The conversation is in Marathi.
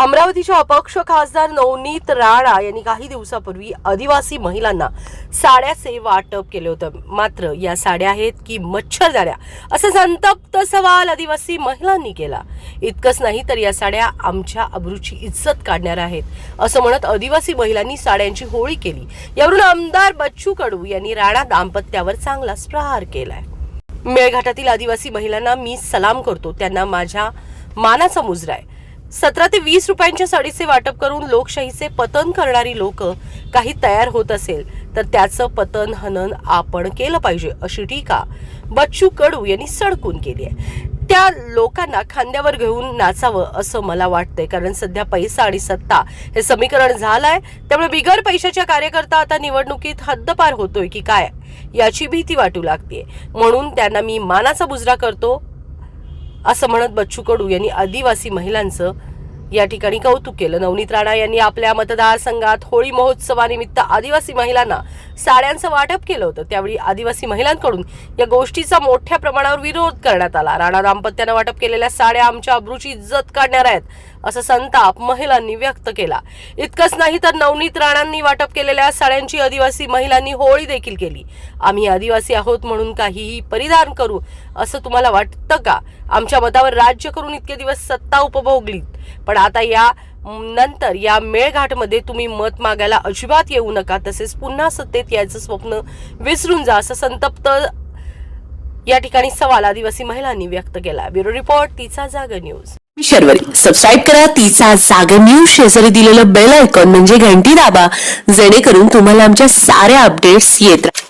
अमरावतीच्या अपक्ष खासदार नवनीत राणा यांनी काही दिवसापूर्वी आदिवासी महिलांना साड्याचे वाटप केले होतं. मात्र या साड्या आहेत की मच्छरदाऱ्या असा संतप्त सवाल आदिवासी महिलांनी केला. इतकंच नाही तर या साड्या आमच्या अब्रूची इज्जत काढणार आहेत असं म्हणत आदिवासी महिलांनी साड्यांची होळी केली. यावरून आमदार बच्चू कडू यांनी राणा दाम्पत्यावर चांगलाच प्रहार केलाय. मेळघाटातील आदिवासी महिलांना मी सलाम करतो त्यांना माझ्या मानाचा मुजरा आहे. सतरा ते वीस रुपयांच्या साडीचे वाटप करून लोकशाहीचे पतन करणारी लोक काही तयार होत असेल तर त्याचं पतन हनन आपण केलं पाहिजे अशी टीका बच्चू कडू यांनी सडकून केली आहे. त्या लोकांना खांद्यावर घेऊन नाचावं असं मला वाटतंय कारण सध्या पैसा आणि सत्ता हे समीकरण झालंय. त्यामुळे बिगर पैशाच्या कार्यकर्ता आता निवडणुकीत हद्दपार होतोय की काय याची भीती वाटू लागते म्हणून त्यांना मी मानाचा बुजरा करतो. असं म्हणत बच्चू कडू यांनी आदिवासी महिलांचं या ठिकाणी कौतुक केलं. नवनीत राणा यांनी आपल्या मतदारसंघात होळी महोत्सवानिमित्त आदिवासी महिलांना साड्यांचं वाटप केलं होतं. त्यावेळी आदिवासी महिलांकडून या गोष्टीचा मोठ्या प्रमाणावर विरोध करण्यात आला. राणा दाम्पत्यानं वाटप केलेल्या साड्या आमच्या अब्रूची इज्जत काढणार आहेत असा संताप महिलांनी व्यक्त केला. इतकंच नाही तर नवनीत राणांनी वाटप केलेल्या साड्यांची आदिवासी महिलांनी होळी देखील केली. आम्ही आदिवासी आहोत म्हणून काहीही परिधान करू असं तुम्हाला वाटतं का? आमच्या मतावर राज्य करून इतके दिवस सत्ता उपभोगलीत. पण आता या नंतर या मेळघाटमध्ये तुम्ही मत मागायला अजिबात येऊ नका. तसेच पुन्हा सत्तेत यायचं स्वप्न विसरून जा असं संतप्त या ठिकाणी सवाल आदिवासी महिलांनी व्यक्त केला. ब्युरो रिपोर्ट तिचा जाग न्यूज. शर्वरी. सबस्क्राईब करा तिचा जाग न्यूज. शेजारी दिलेलं बेल आयकॉन म्हणजे घंटी दाबा जेणेकरून तुम्हाला आमच्या साऱ्या अपडेट्स येत राहतील